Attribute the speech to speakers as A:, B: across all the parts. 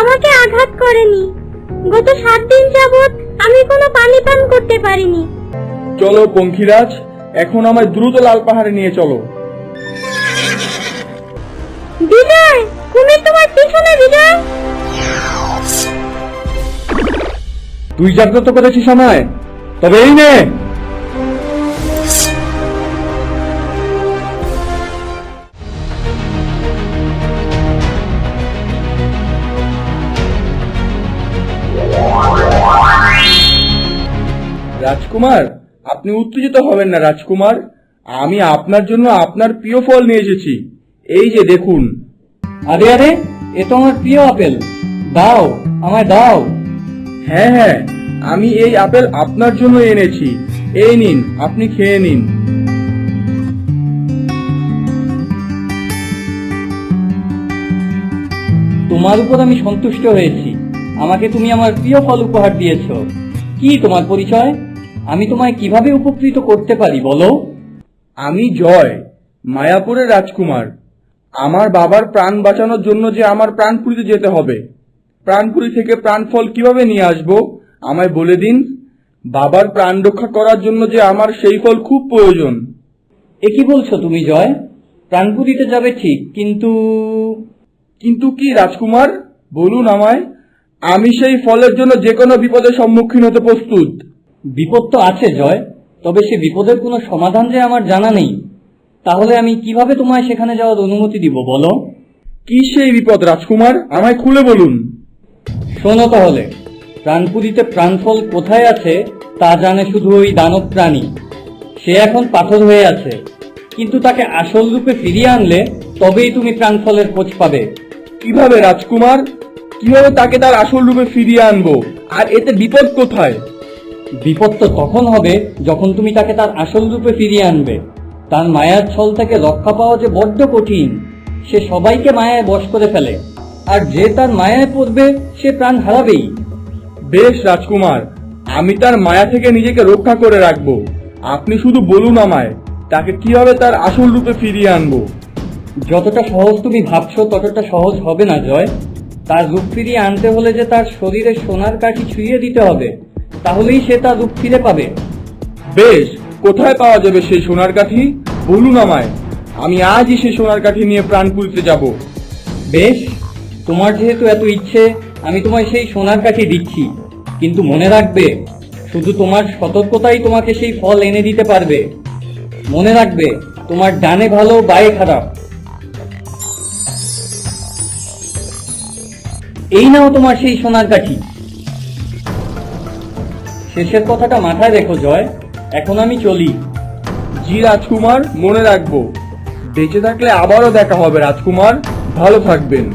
A: আমাকে আঘাত করেনি। গত সাত দিন যাবত আমি কোনো পানি পান করতে পারিনি।
B: চলো পঙ্খিরাজ এখন আমায় দ্রুত লাল পাহাড়ে নিয়ে চলো।
A: বিজয় কুমির তোমার পিছনে বিজয়।
B: তুই জাগ্রত করেছিস আমায় তবে এই নে। রাজকুমার, আপনি উত্তেজিত হবেন না রাজকুমার। আমি আপনার জন্য আপনার প্রিয় ফল নিয়ে এসেছি। এই যে দেখুন।
C: আরে আরে, এ তো আমার প্রিয় আপেল। দাও, আমায় দাও।
B: হ্যাঁ হ্যাঁ আমি এই আপেল আপনার জন্য এনেছি। এই নিন, আপনি খেয়ে নিন।
C: তোমার উপর আমি সন্তুষ্ট হয়েছি আমাকে তুমি আমার প্রিয় ফল উপহার দিয়েছ। কি তোমার পরিচয়? আমি তোমায় কীভাবে উপকৃত করতে পারি, বলো?
B: আমি জয়, মায়াপুরের রাজকুমার। আমার বাবার প্রাণ বাঁচানোর জন্য যে আমার প্রাণপুরীতে যেতে হবে। প্রাণপুরী থেকে প্রাণফল কীভাবে নিয়ে আসব, আমায় বলে দিন। বাবার প্রাণ রক্ষা করার জন্য যে আমার সেই ফল খুব প্রয়োজন।
C: এ কি বলছো তুমি, জয়? প্রাণপুরীতে যাবে ঠিক, কিন্তু
B: কিন্তু কি, রাজকুমার? বলুন আমায়। আমি সেই ফলের জন্য যে কোনো বিপদের সম্মুখীন হতে প্রস্তুত।
C: বিপদ তো আছে জয় তবে সে বিপদের কোনো সমাধান যে আমার জানা নেই তাহলে আমি কীভাবে তোমায় সেখানে যাওয়ার অনুমতি দিব বলো?
B: কি সেই বিপদ রাজকুমার? আমায় খুলে বলুন।
C: শোনো তাহলে প্রাণপুরীতে প্রাণফল কোথায় আছে তা জানে শুধু ওই দানব প্রাণী। সে এখন পাথর হয়ে আছে কিন্তু তাকে আসল রূপে ফিরিয়ে আনলে তবেই তুমি প্রাণফলের খোঁজ পাবে।
B: কীভাবে রাজকুমার? কীভাবে তাকে তার আসল রূপে ফিরিয়ে আনব? আর এতে বিপদ কোথায়?
C: বিপদ তো তখন হবে যখন তুমি তাকে তার আসল রূপে ফিরিয়ে আনবে। তার মায়ার ছল থেকে রক্ষা পাওয়া যে বড্ড কঠিন সে সবাইকে মায়ায় বশ করে ফেলে। আর যে তার মায়ায় পড়বে সে প্রাণ হারাবেই।
B: বেশ রাজকুমার আমি তার মায়া থেকে নিজেকে রক্ষা করে রাখব। আপনি শুধু বলুন আমায় তাকে কীভাবে তার আসল রূপে ফিরিয়ে আনব?
C: যতটা সহজ তুমি ভাবছ ততটা সহজ হবে না জয়। তার রূপ ফিরিয়ে আনতে হলে যে তার শরীরে সোনার কাঠি ছুঁয়ে দিতে হবে। তাহলেই সে তার রূপ ফিরে পাবে।
B: বেশ, কোথায় পাওয়া যাবে সেই সোনার কাঠি? বলুন আমায়, আমি আজই সেই সোনার কাঠি নিয়ে প্রাণপুরীতে যাব।
C: বেশ, তোমার যেহেতু এত ইচ্ছে, আমি তোমায় সেই সোনার কাঠি দিচ্ছি। কিন্তু মনে রাখবে, শুধু তোমার সতর্কতাই তোমাকে সেই ফল এনে দিতে পারবে। মনে রাখবে, তোমার ডানে ভালো, বায়ে খারাপ। এই নাও তোমার সেই সোনার কাঠি। শেষের কথাটা মাথায় রেখো জয়। এখন আমি চলি।
B: জি রাজকুমার মনে রাখব। বেঁচে থাকলে আবারও দেখা হবে রাজকুমার। ভালো থাকবেন।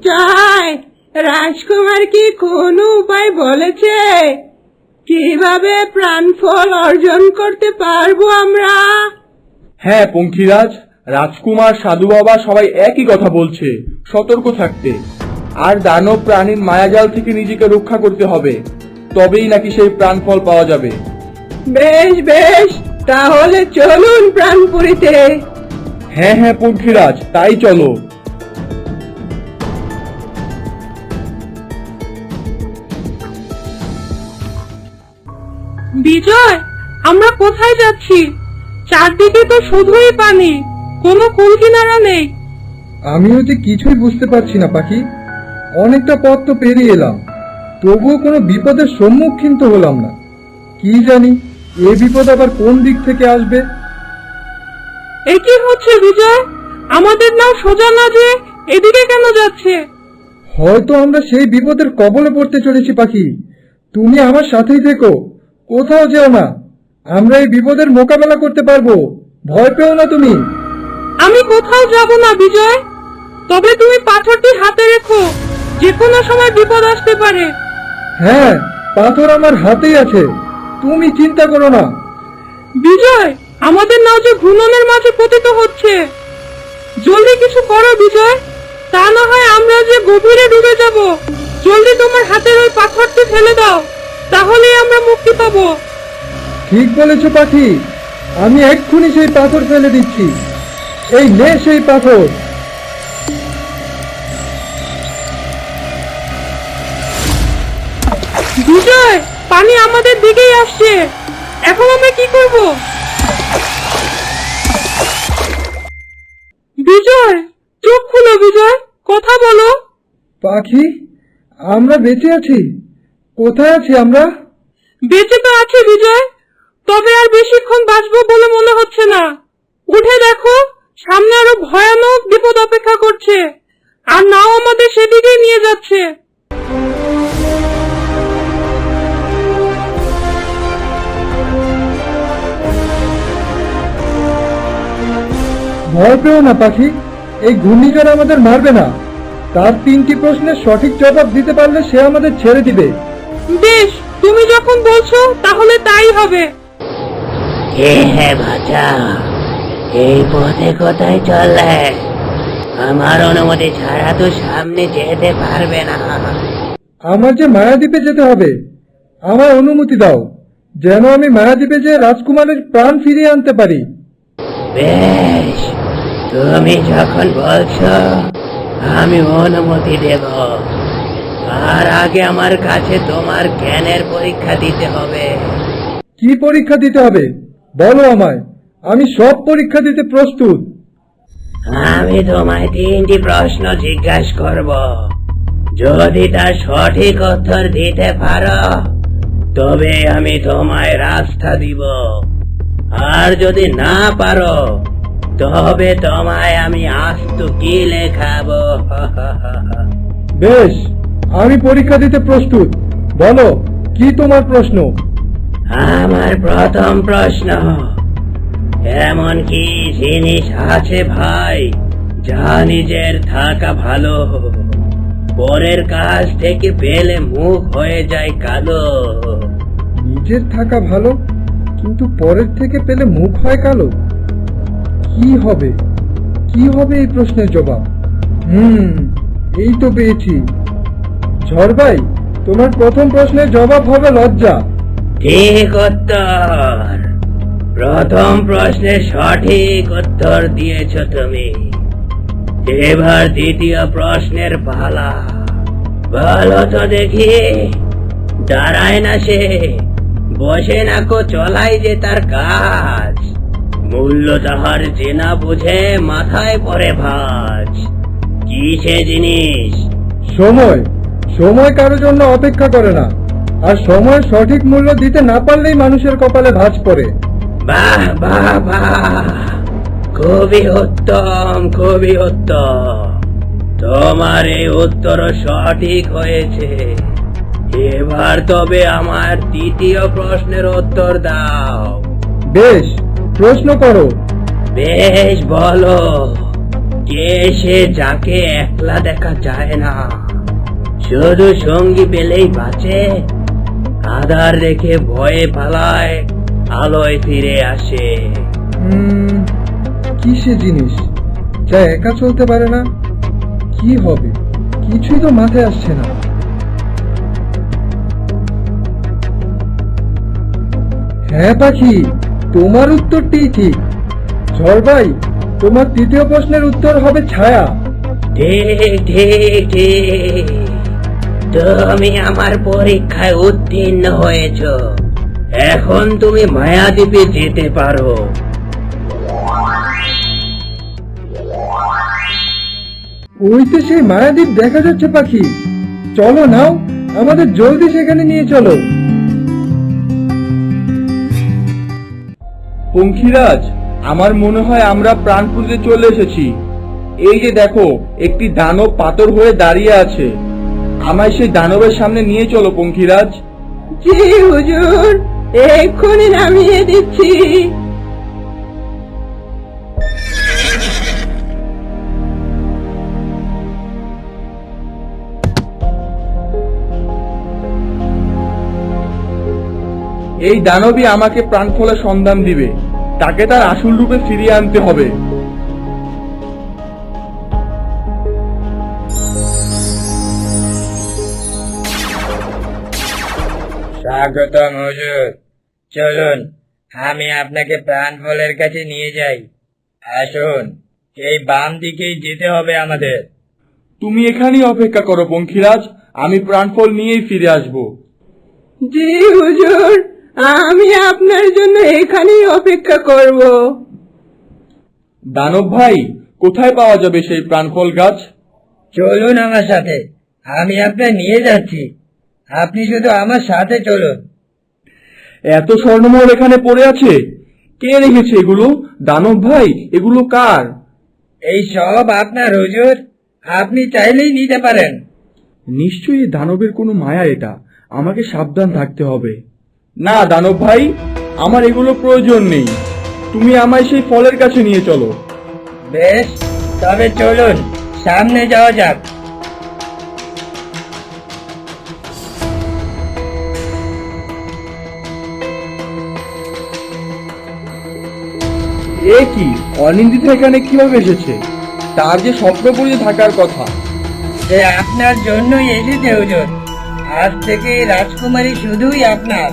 D: জয়! রাজকুমার কি কোনো উপায় বলেছে? কীভাবে প্রাণফল অর্জন করতে পারব আমরা?
B: হ্যাঁ পঙ্খিরাজ। রাজকুমার সাধু বাবা সবাই একই কথা বলছে সতর্ক থাকতে। আর দানব প্রাণীর মায়াজাল থেকে নিজেকে রক্ষা করতে হবে তবেই নাকি সেই প্রাণফল পাওয়া যাবে।
D: বেশ বেশ তাহলে চলুন প্রাণপুরীতে।
B: হ্যাঁ হ্যাঁ পঙ্খিরাজ তাই চলো।
D: বিজয় আমরা কোথায় যাচ্ছি? চারদিকে তো শুধুই পানি। কোনো কুল কিনারা নেই।
E: আমিও যে কিছুই বুঝতে পারছি না পাখি। অনেকটা পথ তো পেরিয়ে এলাম। তবুও কোনো বিপদের সম্মুখীন তো হলাম না। কি জানি এ বিপদ আবার কোন দিক থেকে আসবে?
D: এ কি হচ্ছে বিজয়? আমাদের নাও সোজা না যে এদিকে কেন যাচ্ছে?
E: হয়তো আমরা সেই বিপদের কবলে পড়তে চলেছি পাখি। তুমি আমার সাথেই থেকো। কোথাও যেও না। আমরা এই বিপদের মোকাবেলা করতে পারব। ভয় পেও না তুমি।
D: আমি কোথাও যাব না বিজয়। তবে তুমি পাথরটি হাতে রেখো যে কোনো সময় বিপদ আসতে পারে।
E: হ্যাঁ পাথর আমার হাতেই আছে। তুমি চিন্তা করো না।
D: বিজয় আমাদের নাও যে ঘূর্ণনের মাঝে পতিত হচ্ছে। জলদি কিছু করো বিজয়। তা না হয় আমরা যে গভীরে ডুবে যাব। জলদি তোমার হাতের ওই পাথরটি ফেলে দাও তাহলেই আমরা মুক্তি পাবো।
E: ঠিক বলেছ পাখি। আমি এক্ষুনি সেই পাথর ফেলে দিচ্ছি। এই নে সেই পাথর।
D: বিজয় পানি আমাদের দিকেই আসছে। এখন আমরা কি করব? বিজয় চোখ খুলো বিজয় কথা বলো।
E: পাখি আমরা বেঁচে আছি। কোথায় আছি আমরা?
D: বেঁচে তো আছি বিজয় তবে আর বেশিক্ষণ বাঁচবো বলে মনে হচ্ছে না। উঠে দেখো। সামনে আরও ভয়ানক বিপদ অপেক্ষা করছে। আর নাও আমাদের সেদিকে নিয়ে যাচ্ছে।
E: ভয় পেও না পাখি। এই ঘূর্ণিঝড় আমাদের মারবে না। তার তিনটি প্রশ্নের সঠিক জবাব দিতে পারলে সে আমাদের ছেড়ে দিবে।
D: বেশ তুমি যখন বলছো তাহলে তাই হবে।
F: হে হে বাচ্চা এই পথে কোথায় চললে? আমার অনুমতি ছাড়া তো সামনে যেতে পারবে না।
E: আমার যে মায়াদ্বীপে যেতে হবে আমার অনুমতি দাও যেন আমি মায়াদ্বীপে যে রাজকুমারের প্রাণ ফিরিয়ে আনতে পারি।
F: বেশ তুমি যখন বলছো আমি অনুমতি দেব। আর আগে আমার কাছে তোমার জ্ঞানের পরীক্ষা দিতে হবে।
E: কি পরীক্ষা দিতে হবে? বলো আমায়। আমি সব পরীক্ষা দিতে প্রস্তুত।
F: আমি তোমায় তিনটি প্রশ্ন জিজ্ঞাসা করব। যদি তার সঠিক উত্তর দিতে পারো তবে আমি তোমায় রাস্তা দিব। আর যদি না পারো তবে তোমায় আমি আস্ত কি লেখাবো?
E: বেশ আমি পরীক্ষা দিতে প্রস্তুত। বলো কি তোমার প্রশ্ন?
F: আমার প্রথম প্রশ্ন এমন কি জিনিস আছে ভাই যা নিজের থাকা ভালো। পরের কাছ থেকে পেলে মুখ হয়ে যায় কালো।
E: নিজের থাকা ভালো কিন্তু পরের থেকে পেলে মুখ হয় কালো। কি হবে? কি হবে এই প্রশ্নের জবাব? হুম এই তো পেয়েছি। ঝড় ভাই তোমার প্রথম প্রশ্নের জবাব হবে লজ্জা।
F: ঠিক উত্তর। প্রথম প্রশ্নের সঠিক উত্তর দিয়েছ তুমি। এবার দ্বিতীয় প্রশ্নের পালা। বলো তো দেখি, দাঁড়ায় না সে, বসে না কো, চলাই যে তার কাজ। মূল্য তাহার চেনা বুঝে মাথায় পরে ভাজ। কি সে জিনিস?
E: সময়। সময় কারোর জন্য অপেক্ষা করে না। আর সময় সঠিক মূল্য দিতে না পারলেই মানুষের কপালে ভাঁজ পড়ে।
F: বাহ বাহ বাহ খুবই উত্তম খুবই উত্তম তোমার এই উত্তর সঠিক হয়েছে এবার তবে আমার তৃতীয় প্রশ্নের উত্তর দাও
E: বেশ, প্রশ্ন করো।
F: বেশ, বলো। কে সে যাকে একলা দেখা যায় না? শুধু সঙ্গী পেলেই বাঁচে, আধার রেখে ভয়ে পালায়। আলোয় ফিরে আসে।
E: উম, কি সে জিনিস? যা একা চলতে পারে না? কি হবে? কিছুই তো মাথায় আসছে না। হ্যাঁ পাখি তোমার উত্তরটি ঠিক। ঝড় ভাই তোমার তৃতীয় প্রশ্নের উত্তর হবে ছায়া।
F: ঠিক ঠিক ঠিক তুমি আমার পরীক্ষায় উত্তীর্ণ হয়েছ। এখন তুমি মায়াদ্বীপে যেতে পারো।
E: ওই তো সেই মায়াদ্বীপ দেখা যাচ্ছে পাখি। চলো নাও আমাদের জলদি সেখানে নিয়ে চলো।
B: পঙ্খিরাজ আমার মনে হয় আমরা প্রাণপুরিতে চলে এসেছি। এই যে দেখো একটি দানব পাথর হয়ে দাঁড়িয়ে আছে। আমায় সেই দানবের সামনে নিয়ে চলো পঙ্খিরাজ।
D: জি হুজুর। এক্ষুনি নামিয়ে দিচ্ছি।
B: এই দানবী আমাকে প্রাণফলের সন্ধান দিবে। তাকে তার আসল রূপে ফিরিয়ে আনতে হবে।
F: স্বাগতম হুজুর। চলুন আমি আপনাকে প্রাণ ফলের কাছে নিয়ে যাই। আসুন
G: এই বাম দিকেই যেতে হবে আমাদের।
B: তুমি এখানেই অপেক্ষা করো পঙ্খিরাজ আমি প্রাণফল নিয়েই ফিরে আসব।
H: জি হুজুর আমি আপনার জন্য এখানেই অপেক্ষা করব।
B: দানব ভাই কোথায় পাওয়া যাবে সেই প্রাণফল গাছ?
G: চলুন আমার সাথে আমি আপনার নিয়ে যাচ্ছি। আপনি শুধু আমার সাথে চলুন।
B: এত স্বর্ণমহল এখানে পড়ে আছে। কে রেখেছে এগুলো? দানব ভাই এগুলো কার?
G: এই সব আপনার হুজুর। আপনি চাইলেই নিতে পারেন।
B: নিশ্চয়ই দানবের কোনো মায়া এটা। আমাকে সাবধান থাকতে হবে। না দানব ভাই আমার এগুলো প্রয়োজন নেই। তুমি আমায় সেই ফলের কাছে নিয়ে চলো।
G: বেশ তবে চলুন সামনে যাওয়া যাক।
B: এ কি? অনিন্দিতা এখানে কীভাবে এসেছে? তার যে স্বপ্নপুরীতে থাকার কথা।
G: সে আপনার জন্যই এসেছে হুজুর। আজ থেকে রাজকুমারী শুধুই আপনার।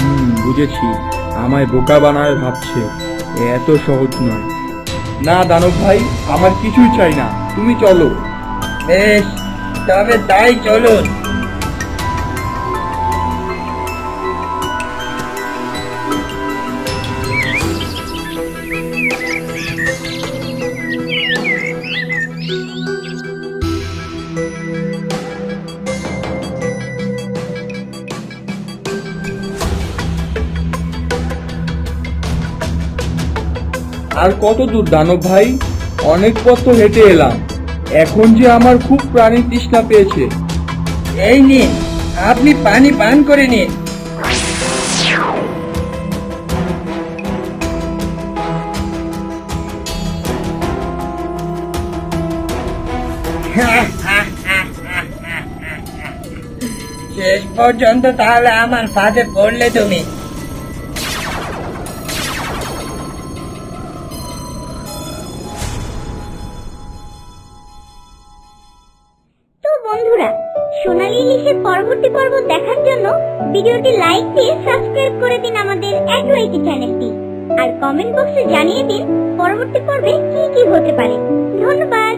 B: হুম বুঝেছি। আমায় বোকা বানায় ভাবছে। এত সহজ নয়। না দানব ভাই আমার কিছুই চাই না। তুমি চলো।
G: বেশ তবে তাই চলুন।
B: আর কত দূর, দানব ভাই? অনেক পথ তো হেঁটে এলাম। এখন যে আমার খুব প্রাণীর তৃষ্ণা পেয়েছে।
G: এই নিন, আপনি পানি পান করে নিন। শেষ পর্যন্ত তাহলে আমার ফাঁদে পড়লে তুমি।
A: ইলিশের পরবর্তী পর্ব দেখার জন্য ভিডিওটি লাইক দিয়ে সাবস্ক্রাইব করে দিন আমাদের একটি চ্যানেলটি আর কমেন্ট বক্সে জানিয়ে দিন পরবর্তী পর্বে কি কি হতে পারে। ধন্যবাদ।